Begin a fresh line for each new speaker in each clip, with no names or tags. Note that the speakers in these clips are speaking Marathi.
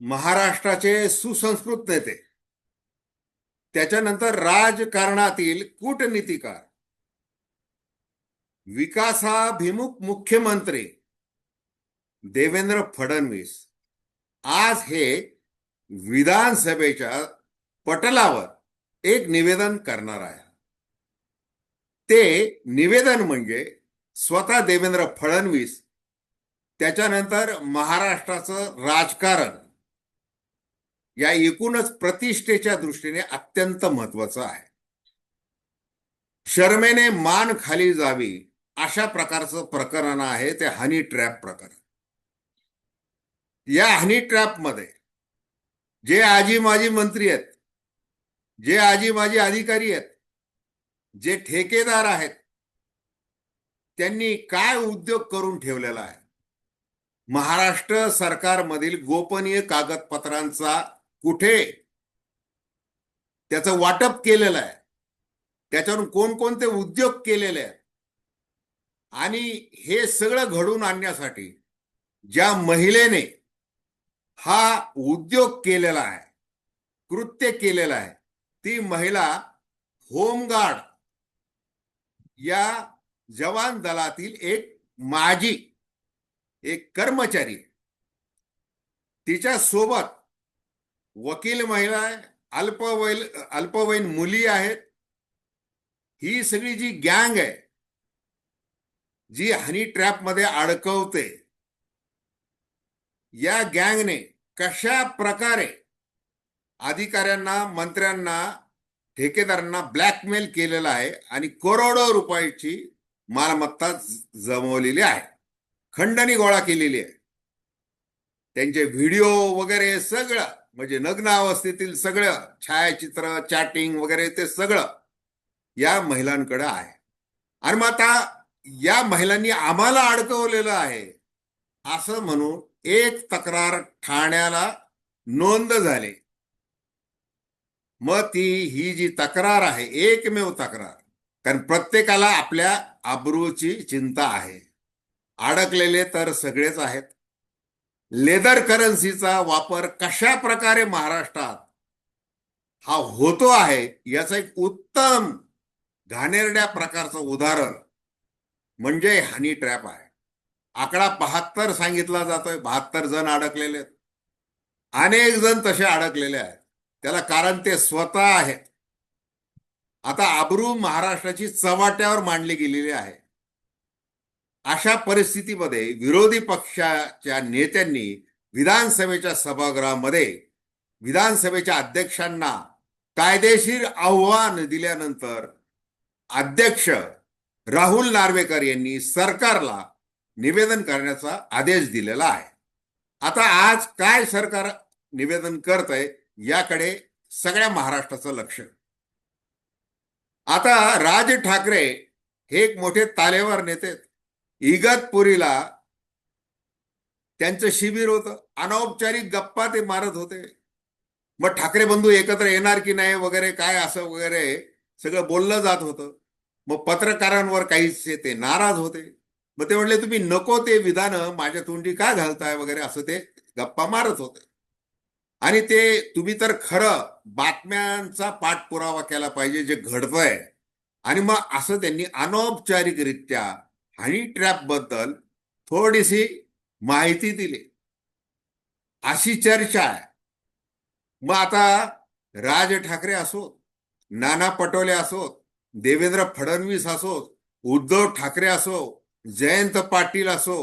महाराष्ट्राचे सुसंस्कृत नेते. त्याच्यानंतर राजकारणातील कूटनीतिकार. विकासाभिमुख मुख्यमंत्री देवेंद्र फडणवीस. आज हे विधानसभेच्या पटलावर एक निवेदन करणार आहे. ते निवेदन म्हणजे स्वतः देवेंद्र फडणवीस त्याच्यानंतर महाराष्ट्राचं राजकारण. या एकूणच प्रतिष्ठेच्या दृष्टीने अत्यंत महत्वाचं आहे. शर्मेने मान खाली जावी अशा प्रकारचं प्रकरण आहे ते हनी ट्रॅप प्रकरण. या हनी ट्रॅपमध्ये जे आजी माजी मंत्री आहेत जे आजी माजी अधिकारी आहेत जे ठेकेदार आहेत त्यांनी काय उद्योग करून ठेवलेला आहे? महाराष्ट्र सरकारमधील गोपनीय कागदपत्रांचा कुठे? त्याचं वाटप केलेलं आहे. त्याच्यावरून कोणकोणते उद्योग केलेले आहेत? आणि हे सगळं घडून आणण्यासाठी ज्या महिलेने हा उद्योग केलेला आहे कृत्य केलेलं आहे ती महिला होमगार्ड या जवान दलातील एक माजी एक कर्मचारी तिच्या सोबत वकील महिला आहे अल्पवयीन अल्पवयीन मुली आहेत. ही सगळी जी गँग आहे जी हनी ट्रॅपमध्ये अडकवते या गँगने कशा प्रकारे अधिकाऱ्यांना मंत्र्यांना ठेकेदारांना ब्लॅकमेल केलेला आहे आणि करोडो रुपयाची मालमत्ता जमवलेली आहे खंडणी गोळा केलेली आहे. त्यांचे व्हिडिओ वगैरे सगळं म्हणजे नग्न अवस्थेतील सगळं छायाचित्र चॅटिंग वगैरे ते सगळं या महिलांकडे आहे. आणि मग आता या महिलांनी आम्हाला अडकवलेलं आहे. असं म्हणून एक तक्रार ठाण्याला नोंद झाली. मग ती ही जी तक्रार आहे एकमेव तक्रार. कारण प्रत्येकाला आपल्या आबरूची चिंता आहे. अडकलेले तर सगळेच आहेत. लेदर करन्सीचा वापर कशा प्रकारे महाराष्ट्रात हा होतो आहे याचं एक उत्तम घाणेरड्या प्रकारचं उदाहरण म्हणजे हनी ट्रॅप आहे. आकडा बहात्तर सांगितला जातोय बहात्तर जण अडकलेले आहेत. अनेक जण तसे अडकलेले आहेत. त्याला कारण ते स्वतः आहेत. आता आबरू महाराष्ट्राची चव्हाट्यावर मांडली गेलेली आहे. अशा परिस्थितीमध्ये विरोधी पक्षाच्या नेत्यांनी विधानसभेच्या सभागृहामध्ये विधानसभेच्या अध्यक्षांना कायदेशीर आव्हान दिल्यानंतर अध्यक्ष राहुल नार्वेकर यांनी सरकारला निवेदन करण्याचा आदेश दिलेला आहे. आता आज काय सरकार निवेदन करत आहे याकडे सगळ्या महाराष्ट्राचं लक्ष. आता राज ठाकरे हे एक मोठे तालेवार नेते इगतपुरीला त्यांचं शिबिर होतं. अनौपचारिक गप्पा ते मारत होते. मग ठाकरे बंधू एकत्र येणार की नाही वगैरे काय असं वगैरे सगळं बोललं जात होतं. मग पत्रकारांवर काहीचे ते नाराज होते. मग ते म्हणले तुम्ही नको ते विधान माझ्या तोंडी का घालताय? वगैरे असं ते गप्पा मारत होते. आणि ते तुम्ही तर खरं बातम्यांचा पाठपुरावा केला पाहिजे जे घडतंय. आणि मग असं त्यांनी अनौपचारिकरित्या हनी ट्रॅपबद्दल थोडीशी माहिती दिली. अशी चर्चा आहे. मग आता राज ठाकरे असोत नाना पटोले असोत देवेंद्र फडणवीस असोत उद्धव ठाकरे असो जयंत पाटील असो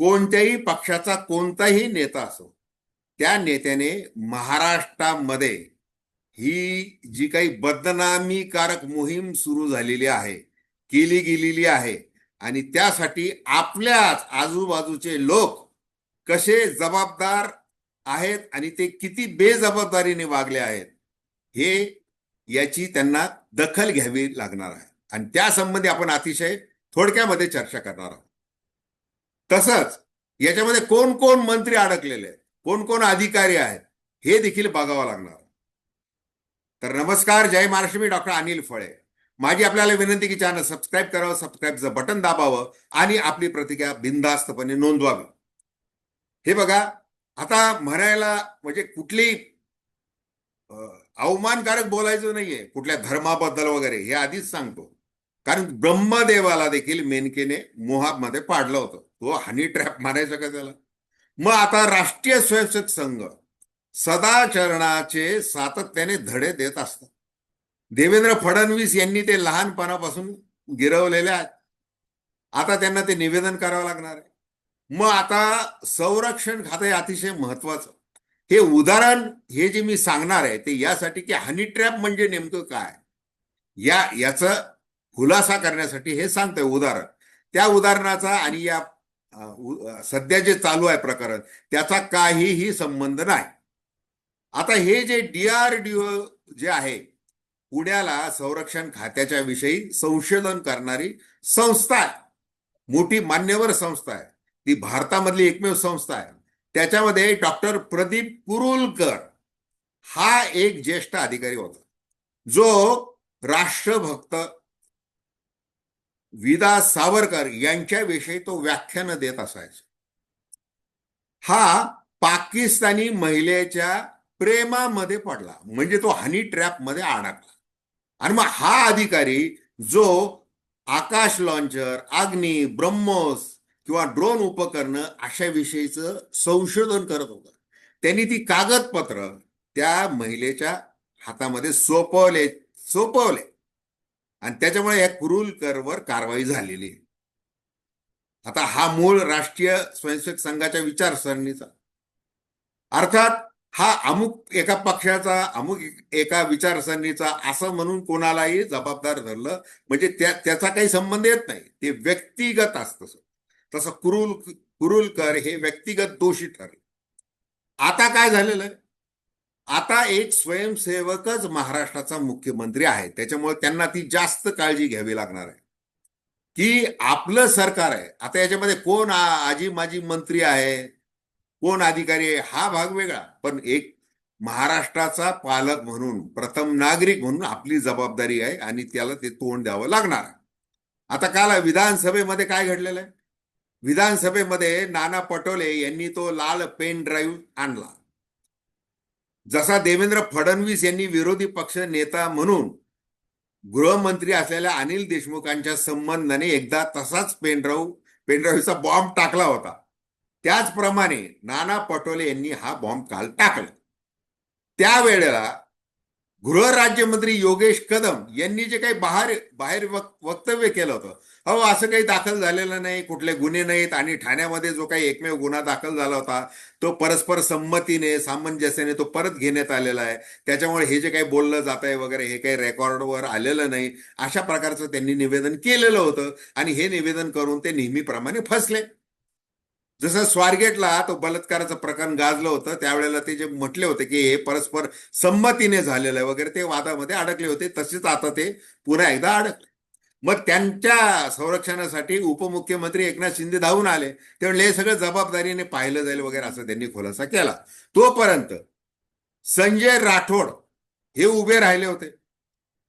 कोणत्याही पक्षाचा कोणताही नेता असो त्या नेत्याने महाराष्ट्रामध्ये ही जी काही बदनामीकारक मोहीम सुरू झालेली आहे केली गेलेली आहे आणि त्यासाठी आपल्याच आजूबाजूचे लोक कसे जबाबदार आहेत आणि ते किती बेजबाबदारीने वागले आहेत हे याची त्यांना दखल घ्यावी लागणार आहे. आणि त्यासंबंधी आपण अतिशय थोडक्यामध्ये चर्चा करणार आहोत. तसंच याच्यामध्ये कोण कोण मंत्री अडकलेले आहेत कोण कोण अधिकारी आहेत हे देखील बघावं लागणार. तर नमस्कार जय महाराष्ट्र मी डॉक्टर अनिल फळे. माझी आपल्याला विनंती की चॅनल सबस्क्राईब करावं सबस्क्राईबचं बटन दाबावं आणि आपली प्रतिक्रिया बिनधास्तपणे नोंदवावी. हे बघा आता म्हणायला म्हणजे कुठली अवमानकारक बोलायचं नाहीये कुठल्या धर्माबद्दल वगैरे हे आधीच सांगतो. कारण ब्रह्मदेवाला देखील मेनकेने मोहामध्ये पाडलं होतं. तो हनी ट्रॅप मारायचा का त्याला? मग आता राष्ट्रीय स्वयंसेवक संघ सदाचरणाचे सातत्याने धडे देत असतात. देवेंद्र फडणवीस यांनी ते लहानपणापासून गिरवलेले आहेत. आता त्यांना ते निवेदन करावं लागणार आहे. मग आता संरक्षण खातं हे अतिशय महत्वाचं. हे उदाहरण हे जे मी सांगणार आहे ते यासाठी की हनी ट्रॅप म्हणजे नेमकं काय? या याचं खुलासा करण्यासाठी हे सांगतंय उदाहरण. त्या उदाहरणाचा आणि या सध्या जे चालू आहे प्रकरण त्याचा काहीही संबंध नाही. आता हे जे डीआरडीओ जे आहे पुण्याला संरक्षण खात्याच्या विषयी संशोधन करणारी संस्था आहे. मोठी मान्यवर संस्था आहे. ती भारतामधली एकमेव संस्था आहे. त्याच्यामध्ये डॉक्टर प्रदीप कुरुलकर हा एक ज्येष्ठ अधिकारी होता. जो राष्ट्रभक्त विदा सावरकर यांच्याविषयी तो व्याख्यानं देत असायचा. हा पाकिस्तानी महिलेच्या प्रेमामध्ये पडला. म्हणजे तो हनी ट्रॅपमध्ये अडकला. आणि मग हा अधिकारी जो आकाश लॉन्चर अग्नी ब्रह्मोस किंवा ड्रोन उपकरणं अशा विषयीचं संशोधन करत होता. त्यांनी ती कागदपत्र त्या महिलेच्या हातामध्ये सोपवले सोपवले. आणि त्याच्यामुळे या कुरुलकरवर कारवाई झालेली. आहे आता हा मूळ राष्ट्रीय स्वयंसेवक संघाच्या विचारसरणीचा. अर्थात हा अमुक एका पक्षाचा अमुक एका विचारसरणीचा असं म्हणून कोणालाही जबाबदार धरलं म्हणजे त्या त्याचा काही संबंध येत नाही. ते व्यक्तिगत असतं तसं कुरुल कुरुलकर हे व्यक्तिगत दोषी ठरले. आता काय झालेलं आहे? आता एक स्वयंसेवकच महाराष्ट्राचा मुख्यमंत्री आहे. त्याच्यामुळे त्यांना ती जास्त काळजी घ्यावी लागणार आहे. की आपलं सरकार आहे. आता याच्यामध्ये कोण आजी माजी मंत्री आहे? कोण अधिकारी आहे हा भाग वेगळा. पण एक महाराष्ट्राचा पालक म्हणून प्रथम नागरिक म्हणून आपली जबाबदारी आहे आणि त्याला ते तोंड द्यावं लागणार आता काल विधानसभेमध्ये काय घडलेलं आहे? विधानसभेमध्ये नाना पटोले यांनी तो लाल पेन ड्राईव्ह आणला. जसा देवेंद्र फडणवीस यांनी विरोधी पक्ष नेता म्हणून गृहमंत्री असलेल्या अनिल देशमुखांच्या संबंधाने एकदा तसाच पेनड्राईव्ह पेनड्राईव्हचा बॉम्ब टाकला होता. त्याचप्रमाणे नाना पटोले यांनी हा बॉम्ब काल टाकला. त्यावेळेला गृहराज्यमंत्री योगेश कदम यांनी जे काही बाहेर बाहेर वक्तव्य केलं होतं अहो असं काही दाखल झालेलं नाही कुठले गुन्हे नाहीत आणि ठाण्यामध्ये जो काही एकमेव गुन्हा दाखल झाला होता तो परस्पर संमतीने सामंजस्याने तो परत घेण्यात आलेला आहे. त्याच्यामुळे हे जे काही बोललं जात आहे वगैरे हे काही रेकॉर्डवर आलेलं नाही. अशा प्रकारचं त्यांनी निवेदन केलेलं होतं आणि हे निवेदन करून ते नेहमीप्रमाणे फसले. जसं स्वारगेटला तो बलात्काराचं प्रकरण गाजलं होतं त्यावेळेला ते जे म्हटले होते की हे परस्पर संमतीने झालेलं आहे वगैरे ते वादामध्ये अडकले होते. तसेच आता ते पुन्हा एकदा अडकले. मग त्यांच्या संरक्षणासाठी उपमुख्यमंत्री एकनाथ शिंदे धावून आले. ते म्हणले हे सगळं जबाबदारीने पाहिलं जाईल वगैरे असं त्यांनी खुलासा केला. तोपर्यंत संजय राठोड हे उभे राहिले होते.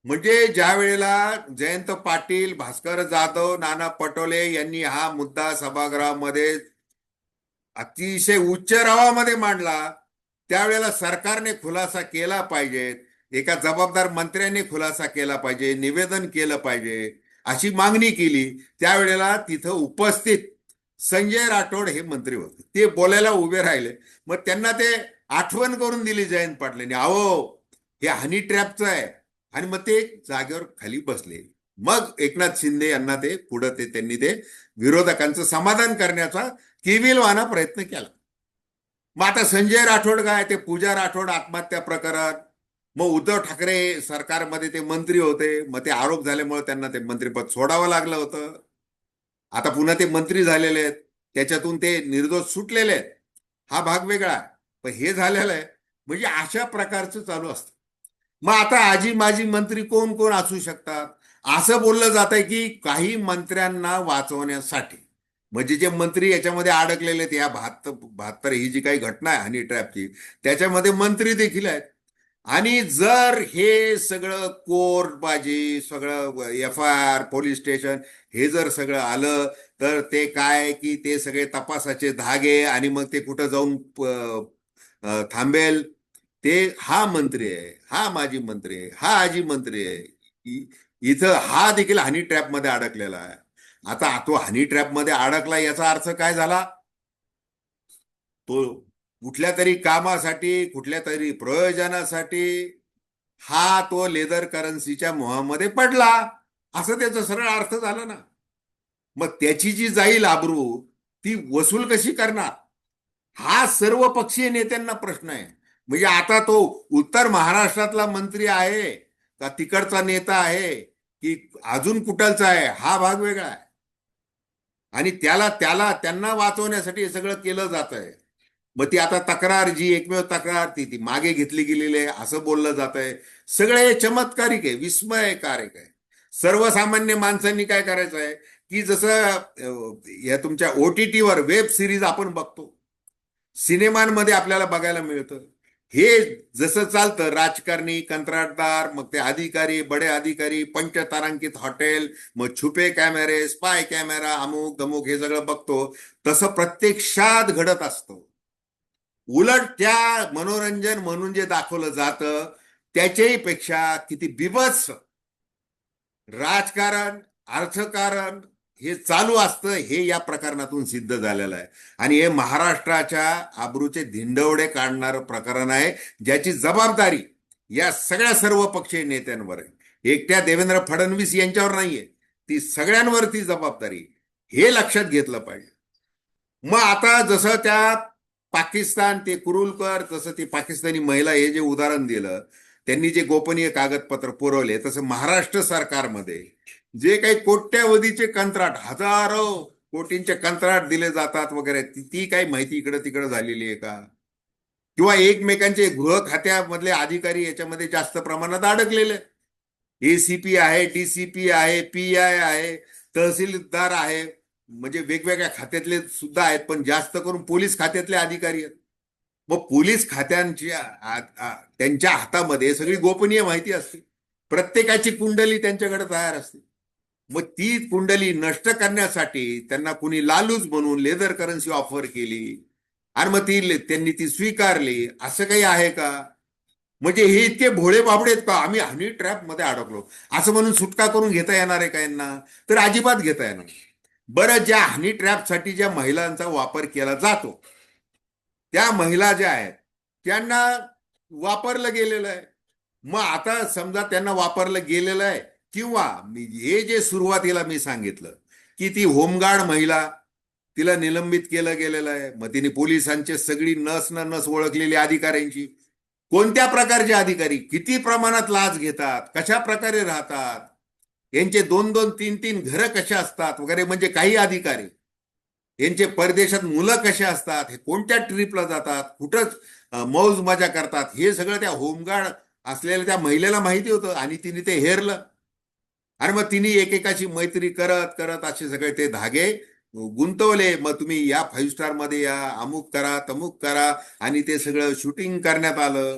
म्हणजे ज्या वेळेला जयंत पाटील भास्कर जाधव नाना पटोले यांनी हा मुद्दा सभागृहामध्ये अतिशय उच्च रावामध्ये मांडला त्यावेळेला सरकारने खुलासा केला पाहिजे. एका जबाबदार मंत्र्याने खुलासा केला पाहिजे निवेदन केलं पाहिजे अशी मागणी केली. त्यावेळेला तिथं उपस्थित संजय राठोड हे मंत्री होते. ते बोलायला उभे राहिले. मग त्यांना ते आठवण करून दिली जयंत पाटलांनी. अहो हे हनी ट्रॅपचं आहे. आणि मग ते जागेवर खाली बसले. मग एकनाथ शिंदे यांना ते पुढं ते त्यांनी ते विरोधकांचं समाधान करण्याचा किविलवाना प्रयत्न केला. मग आता संजय राठोड काय ते पूजा राठोड आत्महत्या प्रकरण मग उद्धव ठाकरे सरकारमध्ये ते मंत्री होते मग ते आरोप झाल्यामुळे त्यांना ते मंत्रीपद सोडावं लागलं होतं. आता पुन्हा ते मंत्री झालेले आहेत त्याच्यातून ते निर्दोष सुटलेले आहेत. हा भाग वेगळा आहे पण हे झालेलं आहे म्हणजे अशा प्रकारचं चालू असतं. मग आता आजी माजी मंत्री कोण कोण असू शकतात? असं बोललं जात आहे की काही मंत्र्यांना वाचवण्यासाठी. म्हणजे जे मंत्री याच्यामध्ये अडकलेले आहेत या बहात्तर बहात्तर ही जी काही घटना आहे हनी ट्रॅपची त्याच्यामध्ये मंत्री देखील आहेत. आणि जर हे सगळं कोर्टबाजी सगळं F I R police station हे जर सगळं आलं तर ते काय की ते सगळे तपासाचे धागे आणि मग ते कुठं जाऊन थांबेल ते हा मंत्री आहे हा माजी मंत्री आहे हा आजी मंत्री आहे. इथं हा देखील हनी ट्रॅपमध्ये अडकलेला आहे. आता तो हनी ट्रॅपमध्ये अडकला याचा अर्थ काय झाला? तो कुठल्या तरी कामासाठी कुठल्या तरी प्रयोजनासाठी हा तो लेदर करन्सीच्या मोहामध्ये पडला. असं त्याचा सरळ अर्थ झाला ना. मग त्याची जी जाईल आबरू ती वसूल कशी करणार? हा सर्व पक्षीय नेत्यांना प्रश्न आहे. म्हणजे आता तो उत्तर महाराष्ट्रातला मंत्री आहे. का तिकडचा नेता आहे की अजून कुठलचा आहे हा भाग वेगळा आहे. आणि त्याला त्याला त्यांना वाचवण्यासाठी हे सगळं केलं जात आहे. मग ती आता तक्रार जी एकमेव तक्रार ती ती मागे घेतली गेलेली आहे असं बोललं जात आहे. सगळं हे चमत्कारिक आहे विस्मयकारक आहे. सर्वसामान्य माणसांनी काय करायचं आहे की जसं या तुमच्या ओ टी टीवर वेब सिरीज आपण बघतो. सिनेमांमध्ये आपल्याला बघायला मिळतं. हे जसं चालतं राजकारणी कंत्राटदार मग ते अधिकारी बडे अधिकारी पंचतारांकित हॉटेल मग छुपे कॅमेरे स्पाय कॅमेरा अमुक दमुक हे सगळं बघतो तसं प्रत्यक्षात घडत असतं. उलट त्या मनोरंजन म्हणून जे दाखवलं जातं त्याच्याही पेक्षा किती बिभत्स राजकारण अर्थकारण हे चालू असतं हे या प्रकरणातून सिद्ध झालेलं आहे. आणि हे महाराष्ट्राच्या आबरूचे धिंडवडे काढणारं प्रकरण आहे ज्याची जबाबदारी या सगळ्या सर्व पक्षीय नेत्यांवर आहे. एकट्या देवेंद्र फडणवीस यांच्यावर नाहीये ती सगळ्यांवरती जबाबदारी हे लक्षात घेतलं पाहिजे. मग आता जसं त्या पाकिस्तान ते कुरुलकर तसं ती पाकिस्तानी महिला हे जे उदाहरण दिलं त्यांनी जे गोपनीय कागदपत्र पुरवले तसं महाराष्ट्र सरकारमध्ये जे काही कोट्यावधीचे कंत्राट हजारो कोटींचे कंत्राट दिले जातात वगैरे ती काही माहिती इकडे तिकडे झालेली आहे का? किंवा एकमेकांचे गृह खात्यामधले अधिकारी याच्यामध्ये जास्त प्रमाणात अडकलेले एसीपी आहे डीसीपी आहे पी आय आहे तहसीलदार आहे म्हणजे वेगवेगळ्या खात्यातले सुद्धा आहेत पण जास्त करून पोलीस खात्यातले अधिकारी आहेत. मग पोलीस खात्यांची त्यांच्या हातामध्ये सगळी गोपनीय माहिती असते. प्रत्येकाची कुंडली त्यांच्याकडे तयार असते. मग ती कुंडली नष्ट करण्यासाठी त्यांना कुणी लालूच बनवून लेदर करन्सी ऑफर केली. आणि मग ती त्यांनी ती स्वीकारली. असं काही आहे का? म्हणजे हे इतके भोळे बाबडे आहेत का? आम्ही हनी ट्रॅपमध्ये अडकलो. असं म्हणून सुटका करून घेता येणार आहे का यांना? तर अजिबात घेता येणार बरं ज्या हनी ट्रॅपसाठी ज्या महिलांचा वापर केला जातो त्या महिला ज्या आहेत त्यांना वापरलं गेलेलं आहे. मग आता समजा त्यांना वापरलं गेलेलं आहे किंवा मी- हे जे सुरुवातीला मी सांगितलं की ती होमगार्ड महिला तिला निलंबित केलं गेलेलं आहे. मग तिने पोलिसांचे सगळी नस न नस ओळखलेली अधिकाऱ्यांची. कोणत्या प्रकारचे अधिकारी? किती प्रमाणात लाच घेतात? कशा प्रकारे राहतात? यांचे दोन दोन तीन तीन घरं कशा असतात? वगैरे म्हणजे काही अधिकारी. यांचे परदेशात मुलं कशा असतात? हे कोणत्या ट्रिपला जातात? कुठंच मौज मजा करतात? हे सगळं त्या होमगार्ड असलेल्या त्या महिलेला माहिती होतं आणि तिने ते हेरलं. आणि मग तिने एकेकाची मैत्री करत करत असे सगळे ते धागे गुंतवले. मग तुम्ही या फाईव्ह स्टारमध्ये या अमुक करा तमुक करा आणि ते सगळं शूटिंग करण्यात आलं.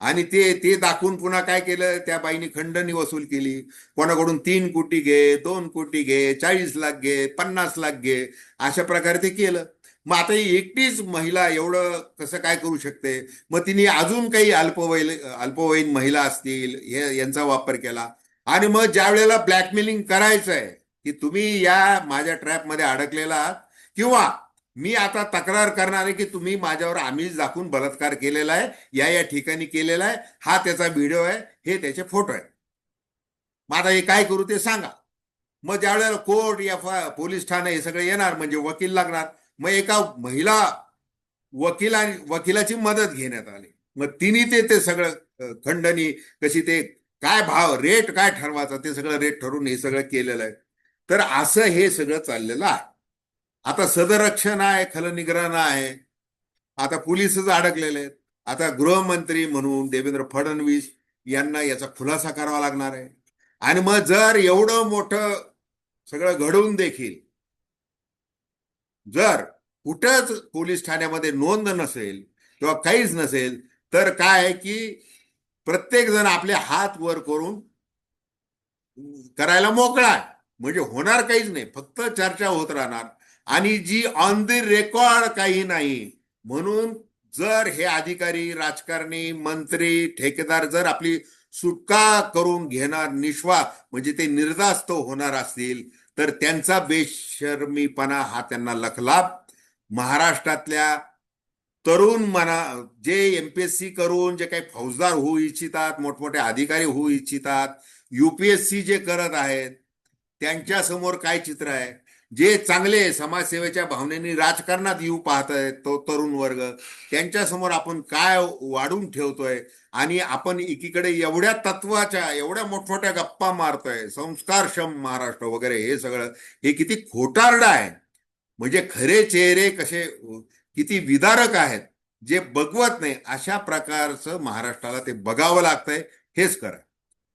आणि ते ते दाखवून पुन्हा काय केलं? त्या बाईने खंडणी वसूल केली. कोणाकडून तीन कोटी घे दोन कोटी घे चाळीस लाख घे पन्नास लाख घे अशा प्रकारे ते केलं. मग आता ही एकटीच महिला एवढं कसं काय करू शकते? मग तिने अजून काही अल्पवयीन अल्पवयीन महिला असतील हे यांचा वापर केला. आणि मग ज्या वेळेला ब्लॅकमेलिंग करायचं आहे की तुम्ही या माझ्या ट्रॅपमध्ये अडकलेला आहात किंवा मी आता तक्रार करणार आहे की तुम्ही माझ्यावर आमिष दाखवून बलात्कार केलेला आहे या या ठिकाणी केलेला आहे हा त्याचा व्हिडिओ आहे हे त्याचे फोटो आहे. मग आता हे काय करू ते सांगा. मग ज्या वेळेला कोर्ट या पोलीस ठाणे हे सगळे येणार म्हणजे वकील लागणार मग एका महिला वकिला वकिलाची मदत घेण्यात आली. मग तिने ते ते सगळं खंडणी कशी ते काय भाव रेट काय ठरवायचा? ते सगळं रेट ठरवून हे सगळं केलेलं आहे. तर असं हे सगळं चाललेलं आहे. आता सदरक्षण आहे खलनिग्रहण आहे. आता पोलीसच अडकलेले आहेत. आता गृहमंत्री म्हणून देवेंद्र फडणवीस यांना याचा खुलासा करावा लागणार आहे. आणि मग जर एवढं मोठं सगळं घडवून देखील जर कुठंच पोलीस ठाण्यामध्ये नोंद नसेल किंवा काहीच नसेल तर काय आहे की प्रत्येक जण आपले हात वर करून करायला मोकळा आहे. म्हणजे होणार काहीच नाही. फक्त चर्चा होत राहणार. आणि जी ऑन द रेकॉर्ड काही नाही. म्हणून जर हे अधिकारी राजकारणी मंत्री ठेकेदार जर आपली सुटका करून घेणार निश्वा म्हणजे ते निर्धास्त होणार असतील तर त्यांचा बेशर्मीपणा हा त्यांना लखलाप. महाराष्ट्रातल्या तरुण मना जे एमपीएससी करून जे काही फौजदार होऊ इच्छितात मोठमोठे अधिकारी होऊ इच्छितात युपीएससी जे करत आहेत त्यांच्यासमोर काय चित्र आहे? जे चांगले समाजसेवेच्या भावनेने राजकारणात येऊ पाहत आहेत तो तरुण वर्ग त्यांच्यासमोर आपण काय वाढून ठेवतोय? आणि आपण एकीकडे एवढ्या तत्वाच्या एवढ्या मोठमोठ्या गप्पा मारतोय संस्कारक्षम महाराष्ट्र वगैरे हे सगळं हे किती खोटारडं आहे. म्हणजे खरे चेहरे कसे किती विदारक आहेत जे बघवत नाही अशा प्रकारचं महाराष्ट्राला ते बघावं लागतंय हेच करा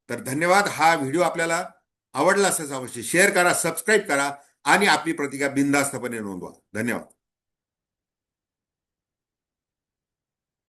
तर धन्यवाद. हा व्हिडिओ आपल्याला आवडला असेल अवश्य शेअर करा सबस्क्राईब करा आणि आपली प्रतिक्रिया बिनधास्तपणे नोंदवा. धन्यवाद.